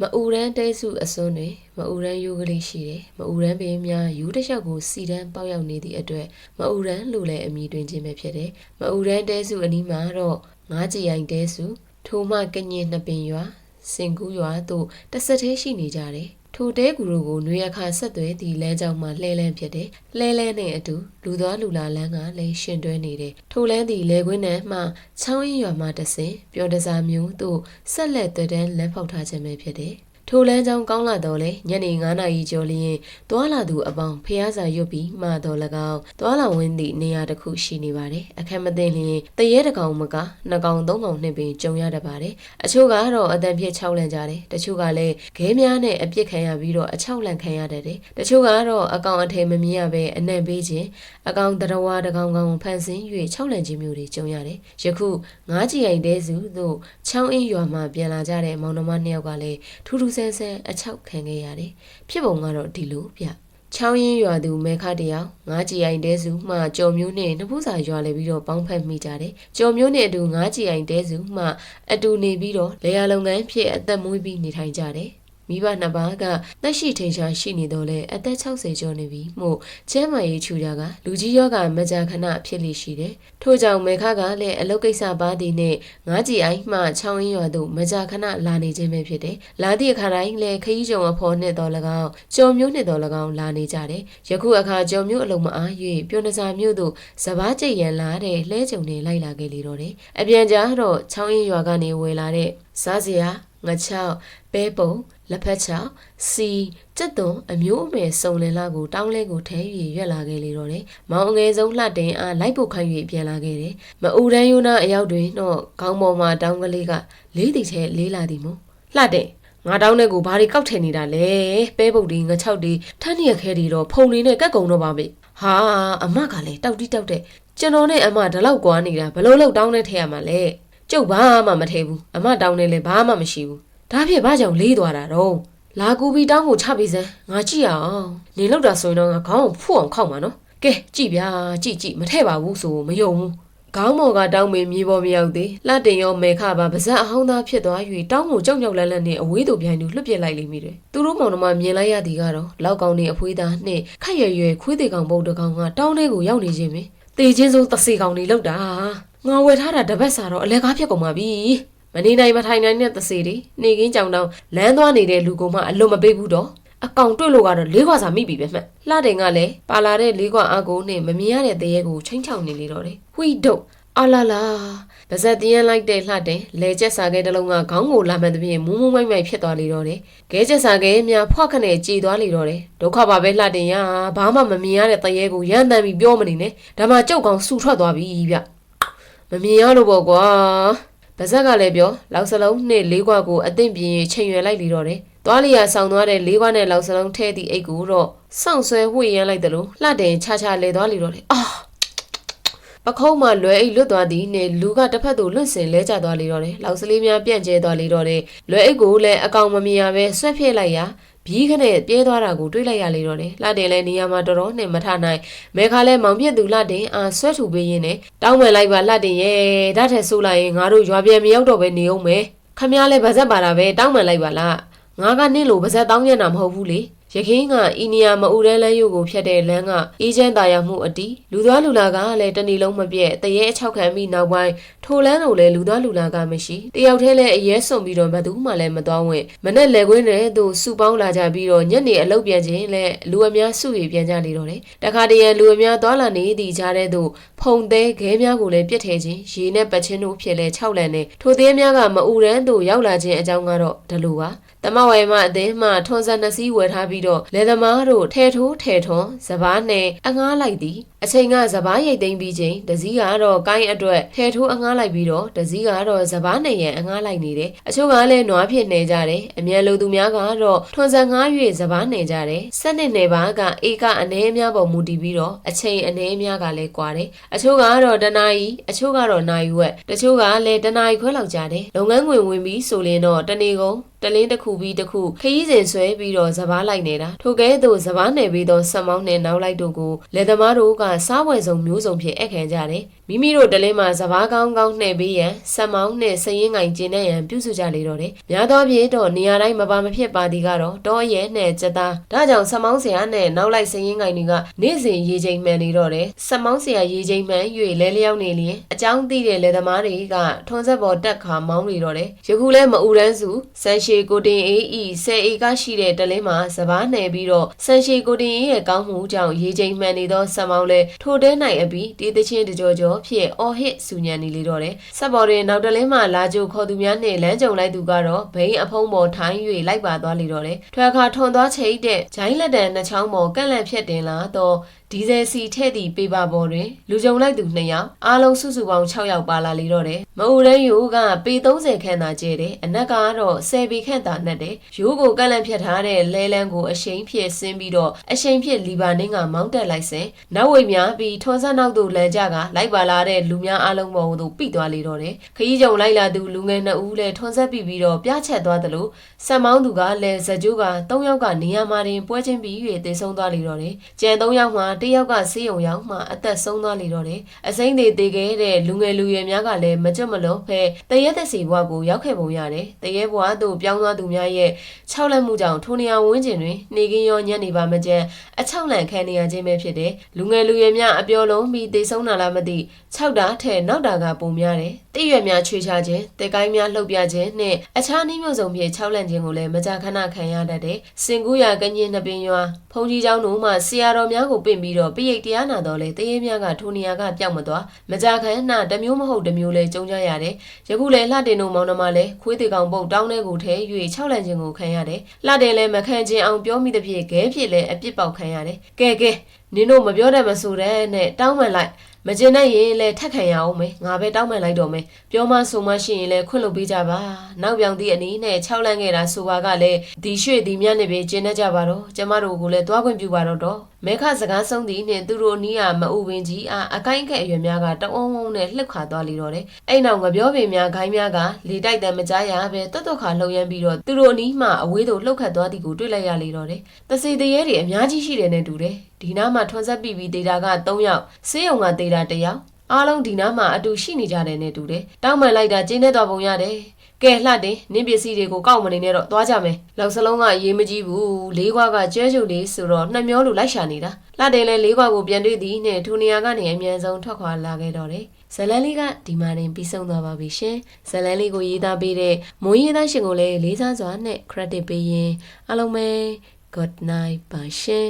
မအူရန်တဲစုအစွန်းတွင်မအူရန်ယူကလေးရှိတယ်မအူရန်ပင်များယူတစ်လျှောက်ကိုစီတန်းပေါက်ရောက်နေသည့်အတွက်မအူရန်လို့လည်းအမည်တွင်ခြင်းပဲဖြစ်တယ်မအူရန်တဲစုအနီးမှာတော့ငါးကြည်ရိုင်တဲစုထိုမှကညင်နှစ်ပင်ရွာစင်ကူးရွာတို့တစ်ဆက်သေးရှိနေကြတယ် ထိုတဲကူတို့ကိုနွေအခါဆက်သွဲသည့်လမ်းကြောင်းမှာလှဲလန်းဖြစ်တယ်။လှဲလန်းနဲ့အတူလူသွားလူလာလမ်းကလည်းရှင်တွဲနေတယ်။ထိုလန်းသည့်လေကွင်းနဲ့မှချောင်းရင်ရွာမှတဆင်ပျော်တစားမျိုးတို့ဆက်လက်သွဲတန်းလမ်းဖောက်ထားခြင်းပဲဖြစ်တယ်။ ထိုလမ်းကြောင်းကောင်းလာတော့လေညနေ9နာရီကျော်လျင်သွာလာသူအပေါင်းဖျားစာရွတ်ပြီးမှတော့၎င်းသွာလာဝင်းသည့်နေရာတစ်ခုရှိနေပါတယ်အခက်မသိလျင်တရဲတကောင်မကနှစ်ကောင်သုံးကောင်နှစ်ပင်ကြုံရတတ်ပါတယ်အချို့ကတော့အတန်ပြစ်6လန့်ကြတယ်တချို့ကလည်းခဲများနဲ့အပြစ်ခံရပြီးတော့အချောက်လန့်ခံရတတ်တယ်တချို့ကတော့အကောင်အထည်မမြင်ရပဲအနံ့ပေးခြင်းအကောင်တရဝါတကောင်ကောင်ဖန်ဆင်း၍6လန့်ခြင်းမျိုးတွေကြုံရတယ်ယခုငါးကြည်အိမ်တဲစုသို့ချောင်းအင်းရွာမှပြန်လာကြတဲ့မောင်နှမနှစ်ယောက်ကလည်းထူးထူးဆန်းဆန်းအချောက်ခံခဲ့ရတယ်ဖြစ်ပုံကတော့ဒီလိုဗျချောင်းရင်းရွာသူမဲခတယောက်ငါးကြည်အိမ်တဲစုမှကြော်မျိုးနဲ့နှဖူးစာရွာလဲပြီးတော့ပေါင်းဖက်မိကြတယ်ကြော်မျိုးနဲ့အတူငါးကြည်အိမ်တဲစုမှအတူနေပြီးတော့လေယာလုပ်ငန်းဖြစ်အသက်မွေးပြီးနေထိုင်ကြတယ် မိဘနှစ်ပါးကသက်ရှိထိန်ရှားရှိနေတော့လဲအသက်60ကျော်နေပြီမို့ကျမ်းမာရေးချူတာကလူကြီးယောဂမကြာခဏဖြစ်လိရှိတယ်။ထို့ကြောင့်မေခကလည်းအလုတ်ကိစ္စပါသည်နဲ့ငါးကြည်အိုင်းမှချောင်းရင်းရွာသို့မကြာခဏလာနေခြင်းပဲဖြစ်တယ်။လာသည့်အခါတိုင်းလည်းခရီးကြုံအဖော်နှင့်တော်၎င်းကြော်မျိုးနှင့်တော်၎င်းလာနေကြတယ်။ယခုအခါကြော်မျိုးအလုံးမအား၍ပြုံးနစာမျိုးသို့စပားကြိတ်ရန်လာတဲ့လှဲကြုံနေလိုက်လာခဲ့လေတော့တယ်။အပြန်ကြားတော့ချောင်းရင်းရွာကနေဝယ်လာတဲ့စားစရာ ငချောက်ပဲပုံလက်ဖက်ချောက်စီကြက်သွန်အမျိုးအမယ်စုံလင်လာကိုတောင်းလဲကိုထဲ၍ရွက်လာခဲ့လေတော့တယ်။မောင်အငယ်ဆုံးလှတင်အားလိုက်ဖို့ခိုင်း၍ပြန်လာခဲ့တယ်။မအူတန်းယိုနာအရောက်တွင်တော့ခေါင်းပေါ်မှာတောင်းကလေးကလေးတီထဲလေးလာသည်မို့လှတင်ငါတောင်းတဲ့ကိုဘာတွေကောက်ထည့်နေတာလဲပဲပုတ်ဒီငချောက်ဒီထန်းရခဲဒီတော့ဖုံနေနဲ့ကက်ကုံတော့ပါမေဟာအမကလည်းတောက်တိတောက်တဲ့ကျွန်တော်နဲ့အမဒီလောက်ကွာနေတာဘလို့လောက်တောင်းနေထဲရမှာလဲ ကျုပ်ဘာမှမထဲဘူးအမတောင်းနေလဲဘာမှမရှိဘူးဒါဖြစ်ဘာကြောင့်လေးသွားတာတော့လာကူပြီးတောင်းကိုချပေးစမ်းငါကြည့်အောင်နေလောက်တာဆိုရင်တော့ငါခေါင်းကိုဖူအောင်ခောက်မှာနော်ကဲကြည့်ဗျာကြည့်ကြည့်မထဲပါဘူးဆိုမယုံဘူးခေါင်းမော်ကတောင်းမေမြေပေါ်မရောက်သေးလှတင်ရောမေခပါပါဇက်အဟောင်းသားဖြစ်သွား၍တောင်းကိုကြောက်ကြောက်လန့်လန့်နဲ့အဝေးသို့ပြန်သူလွတ်ပြစ်လိုက်လိမ့်မိတယ်သူတို့မောင်နှမမြင်လိုက်ရသည်ကတော့လောက်ကောင်နေအဖွေးသားနှင့်ခက်ရွယ်ရွယ်ခွေးသေးကောင်ပုတ်တကောင်ကတောင်းထဲကိုရောက်နေခြင်းပဲတေချင်းဆုံးတစီကောင်နေလောက်တာ ငါဝယ်ထားတာတပတ်စာတော့အလဲကားဖြစ်ကုန်ပါပြီမနေနိုင်မထိုင်နိုင်တဲ့သစေတွေနေကင်းကြောင်တောင်လမ်းသွားနေတဲ့လူကောင်မှအလွန်မပေးဘူးတော့အကောင်တွေ့လို့ကတော့လေးခွာစာမိပြီပဲမှတ်လှတင်ကလည်းပါလာတဲ့လေးခွာအကူနဲ့မမြင်ရတဲ့တရေကိုချင်းချောင်နေလေတော့တယ်ဝိဒုတ်အလာလာပါဇက်တင်းလိုက်တဲ့လှတင်လေကျက်စာခဲတစ်လုံးကခေါင်းကိုလာမှန်သဖြင့်မူးမူးမိုက်မိုက်ဖြစ်သွားလေတော့တယ်ခဲကျက်စာခဲများဖွက်ခနဲ့ကြည်သွားလေတော့တယ်ဒုက္ခပါပဲလှတင်ရဘာမှမမြင်ရတဲ့တရေကိုရမ်းတမ်းပြီးပြောမနေနဲ့ဒါမှကြောက်ကောင်ဆူထွက်သွားပြီဗျ မမြင်ရလို့ပေါ့ကွာပါဇက်ကလည်းပြောလောက်စလုံးနှစ်လေးခွာကိုအသင့်ပြင်းချိန်ရွယ်လိုက်လေတော့တယ်သွားလျာဆောင်သွားတဲ့လေးခွာနဲ့လောက်စလုံးထဲသည့်အိတ်ကိုတော့စောင့်ဆွဲဝှေ့ရမ်းလိုက်တယ်လို့လှတင်ချာချာလဲသွားလေတော့တယ်အာ ပခုံးမှလွယ်အိတ်လွတ်သွားသည်နဲ့လူကတစ်ဖက်သို့လွတ်စင်လဲကျသွားလေတော့တယ်လောက်စလေးများပြန့်ကျဲသွားလေတော့တယ်လွယ်အိတ်ကိုလည်းအကောင်မမြင်ရပဲဆွဲဖြည့်လိုက်ရာဘီးခနဲ့ပြဲသွားတာကိုတွေးလိုက်ရလေတော့တယ်လှတင်လဲနေရာမှာတော်တော်နဲ့မထနိုင်မဲခါလဲမောင်ပြက်သူလှတင်အာဆွဲထူပေးရင်းနဲ့တောင်းပန်လိုက်ပါလှတင်ရဲ့ဓာတ်ထက်ဆိုးလိုက်ရင်ငါတို့ရွာပြန်မရောက်တော့ပဲနေအောင်မယ်ခမည်းလဲဗဇက်ပါတာပဲတောင်းပန်လိုက်ပါလားငါကနင့်လိုဗဇက်တောင်းညံ့တာမဟုတ်ဘူးလေ ရခင်းကအီနီယာမအူရဲလမ်းရုပ်ကိုဖြတ်တဲ့လမ်းကအေးချမ်းသာယာမှုအတီးလူသွားလူလာကလည်းတဏီလုံးမပြည့်တရေအချောက်ခံပြီးနောက်ပိုင်းထိုလမ်းကိုလည်းလူသွားလူလာကမရှိတယောက်တည်းလည်းအရဲစွန်ပြီးတော့ဘသူမှလည်းမသွားဝင်မနဲ့လေခွင်းနဲ့သူစုပေါင်းလာကြပြီးတော့ညနေအလုပ်ပြန်ခြင်းလည်းလူအများစုရပြန်ကြလေတော့တယ်တခါတရံလူအများသွားလာနေသည့်ကြားတဲ့သူဖုံသေးခဲများကိုလည်းပြစ်ထဲခြင်းရေနဲ့ပတ်ချင်းတို့ဖြစ်လဲ၆လန်နဲ့ထိုသေးများကမအူရန်သို့ရောက်လာခြင်းအကြောင်းကတော့ဒလိုပါ တမဝိုင်မအသင်းမှထွန်စံနှစီးဝယ်ထားပြီးတော့လေသမားတို့ထဲထိုးထဲထွန်စပားနဲ့အငားလိုက်သည်အချိန်ကစပားရိတ်သိမ်းပြီးချိန်တစည်းကတော့ကိုင်းအတွက်ထဲထိုးအငားလိုက်ပြီးတော့တစည်းကတော့စပားနဲ့ရန်အငားလိုက်နေတယ်အချို့ကလည်းနွားဖြစ်နေကြတယ်အမြန်လူသူများကတော့ထွန်စံငား၍စပားနေကြတယ်စက်နှစ်နယ်ပါကအေကအနှဲအများပေါ်မူတည်ပြီးတော့အချိန်အနှဲအများကလည်းကွာတယ်အချို့ကတော့တနာရီအချို့ကတော့နာယူဝက်တချို့ကလည်းတနာရီခွဲလောက်ကြာတယ်လုပ်ငန်းငွေဝင်ပြီးဆိုရင်တော့တနေကုန် တတလင်းတစ်ခုပြီးတစ်ခုခရီးစဉ်ဆွဲပြီးတော့စပားလိုက်နေတာထိုကဲ့သို့စပားနယ်ပြီးတော့ဆက်မောင်းနဲ့နောက်လိုက်တို့ကိုလယ်သမားတို့ကစားဝယ်စုံမျိုးစုံဖြစ်အပ်ခံကြတယ်မိမိတို့တလင်းမှာစပားကောင်းကောင်းနှဲ့ပေးရန်ဆက်မောင်းနဲ့စရင်ငိုင်ကျင်းတဲ့ရန်ပြုစုကြလေတော့တယ်များသောဖြင့်တော့နေရာတိုင်းမပါမဖြစ်ပါသည်ကတော့တောရဲနဲ့စက်သားဒါကြောင့်ဆက်မောင်းဆရာနဲ့နောက်လိုက်စရင်ငိုင်တွေကနေ့စဉ်ရေချိန်မှန်နေတော့တယ်ဆက်မောင်းဆရာရေချိန်မှန်၍လဲလျောင်းနေလျင်အကြောင်းသိတဲ့လယ်သမားတွေကထွန်ဆက်ပေါ်တက်ခါမောင်းနေတော့တယ်ယခုလဲမအူရန်းစုဆန်ရှည်ကိုတင်အေးဤဆယ်ဧကရှိတဲ့တလင်းမှာစပားနယ်ပြီးတော့ဆန်ရှည်ကိုတင်အေးရဲ့ကောင်းမှုကြောင့်ရေချိန်မှန်နေသောဆက်မောင်းလဲထိုတဲနိုင်အပြီးတေးသချင်းတကြောကြောဖြစ်အော်ဟစ်ဆူညံနေလေတော့တယ်ဆက်ပေါ်တွင်နောက်တလင်းမှာလာကြိုခေါ်သူများနှင့်လမ်းကြုံလိုက်သူကတော့ဘိန်းအဖုံးပေါ်ထိုင်း၍လိုက်ပါသွားလေတော့တယ်ထွဲခါထွန်သွားချိတ်တဲ့ဂျိုင်းလက်တန်နှစ်ချောင်းပေါ်ကန့်လန့်ဖြတ်တင်လာတော့ဒီဇယ်စီထည့်သည့်ပေပါပေါ်တွင်လူကြုံလိုက်သူ2ယောက်အားလုံးစုစုပေါင်း6ယောက်ပါလာလေတော့တယ်မအူရန်ယိုကပေ30ခန့်သာကျဲတယ်အနက်ကတော့10ပေခန့်သာနှက်တယ်ရိုးကိုကန့်လန့်ဖြတ်ထားတဲ့လဲလန်းကိုအရှိန်ဖြစ်ဆင်းပြီးတော့အရှိန်ဖြစ်လီဘာနင်းကမောင်းတက်လိုက်စဉ်နောက်ဝိများပြီးထွန်ဆက်နောက်သို့လမ်းကြကလိုက်ပါလာတဲ့လူများအားလုံးပေါ်သို့ပိသွားလေတော့တယ်ခရီးကြုံလိုက်လာသူလူငယ်2ဦးလည်းထွန်ဆက်ပြီးပြီးတော့ပြချက်သွားသလိုဆက်မောင်းသူကလည်းဇကြိုးက3ယောက်ကနေရာမှာတင်ပွဲချင်းပြီး၍တည်ဆုံးသွားလေတော့တယ်ကျန်3ယောက်မှာ1ယောက်ကဆေးရုံရောက်မှအသက်ဆုံးသွားလေတော့တယ်အစိမ့်တွေတည်ခဲ့တဲ့လူငယ်လူရွယ်များကလည်းမကြွမလွန်ဖဲတရဲသက်စီဘွားကိုရောက်ခဲ့ပုံရတယ်တရဲဘွားတို့ပြောင်းသွားသူများရဲ့ခြောက်လက်မှုကြောင့်ထိုနေရာဝန်းကျင်တွင်နေကင်းရောညံ့နေပါမကြမ်းအချောက်လန့်ခံနေရခြင်းပဲဖြစ်တယ်လူငယ်လူရွယ်များအပြောလုံးပြီးတည်ဆုံးတာလားမသိခြောက်တာထဲနောက်တာကပုံများတယ် တည့်ရွယ်များချွေချခြင်းတဲကိုင်းများလှုပ်ပြခြင်းနဲ့အခြားနည်းမျိုးစုံဖြင့်ခြောက်လန့်ခြင်းကိုလည်းမကြာခဏခံရတတ်တယ်စင်ကူးရကညင်းနှစ်ပင်ရွာဖုန်ကြီးเจ้าတို့မှဆရာတော်များကိုပင့်ပြီးတော့ပိယိတ်တရားနာတော်လေတရေများကထိုနေရာကပျောက်မသွားမကြာခဏတစ်မျိုးမဟုတ်တစ်မျိုးလဲကြုံကြရတယ်ယခုလဲလှတင်တို့မောင်နှမလဲခွေးတေကောင်ပုတ်တောင်းတဲ့ကိုထဲ၍ခြောက်လန့်ခြင်းကိုခံရတယ်လှတင်လဲမခံခြင်းအောင်ပြောမိသဖြင့်ခဲဖြစ်လဲအပြစ်ပေါက်ခံရတယ်ကဲကဲနင်တို့မပြောတတ်မဆိုတဲ့နဲ့တောင်းမှန်လိုက် မကျင်နဲ့ရင်လဲထက်ခံရအောင်မေငါပဲတောင်းမှန်လိုက်တော့မေပြောမဆိုမရှိရင်လဲခွင့်လုပ်ပေးကြပါနောက်ပြောင်သည့်အနေနဲ့၆လန့်ခဲ့တာဆိုပါကလည်းဒီရွှေ့ဒီမြတ်နေပဲကျင်းနေကြပါတော့ကျမတို့ကိုလည်းသွားခွင့်ပြုပါတော့တော့မဲခစကားဆုံးသည်နှင့်သူတို့နီးကမအူပင်ကြီးအားအကိုင်းခက်အရွယ်များကတအုံးုံနဲ့လှုပ်ခါသွားလေတော့တယ်အဲ့နောက်ငပြောပင်များဂိုင်းများကလေတိုက်တံမကြားရပဲတွတ်တွတ်ခါလှုပ်ရမ်းပြီးတော့သူတို့အနီးမှအဝေးသို့လှုပ်ခတ်သွားသည်ကိုတွေ့လိုက်ရလေတော့တယ်တစီတရေတွေအများကြီးရှိတယ်နဲ့တူတယ်ဒီနားမှာထွန်းဆက်ပြီးပြီးဒေတာက3ယောက်ဆေးရုံကဒေတာ1ယောက်အားလုံးဒီနားမှာအတူရှိနေကြတယ်နဲ့တူတယ်တောင်းမှန်လိုက်တာကျင်းနေတော့ပုံရတယ်ကဲလှတယ်နင်းပစ္စည်းတွေကိုကောက်မနေနဲ့တော့သွားကြမယ်လောက်စလုံးကရေးမကြီးဘူးလေးခွားကကျဲကျုပ်လေးဆိုတော့နှမျောလိုလိုက်ရှာနေတာလှတယ်လဲလေးခွားကိုပြန်တွေ့သည်နဲ့ထိုနေရာကနေအမြန်ဆုံးထွက်ခွာလာခဲ့တော့တယ်ဇလန်လေးကဒီမှာတင်ပြီးဆုံးသွားပါပြီရှင်ဇလန်လေးကိုရေးသားပေးတဲ့မွေးရေးသားရှင်ကိုလည်းလေးစားစွာနဲ့ credit ပေးရင်အားလုံးပဲ good night ပါရှင်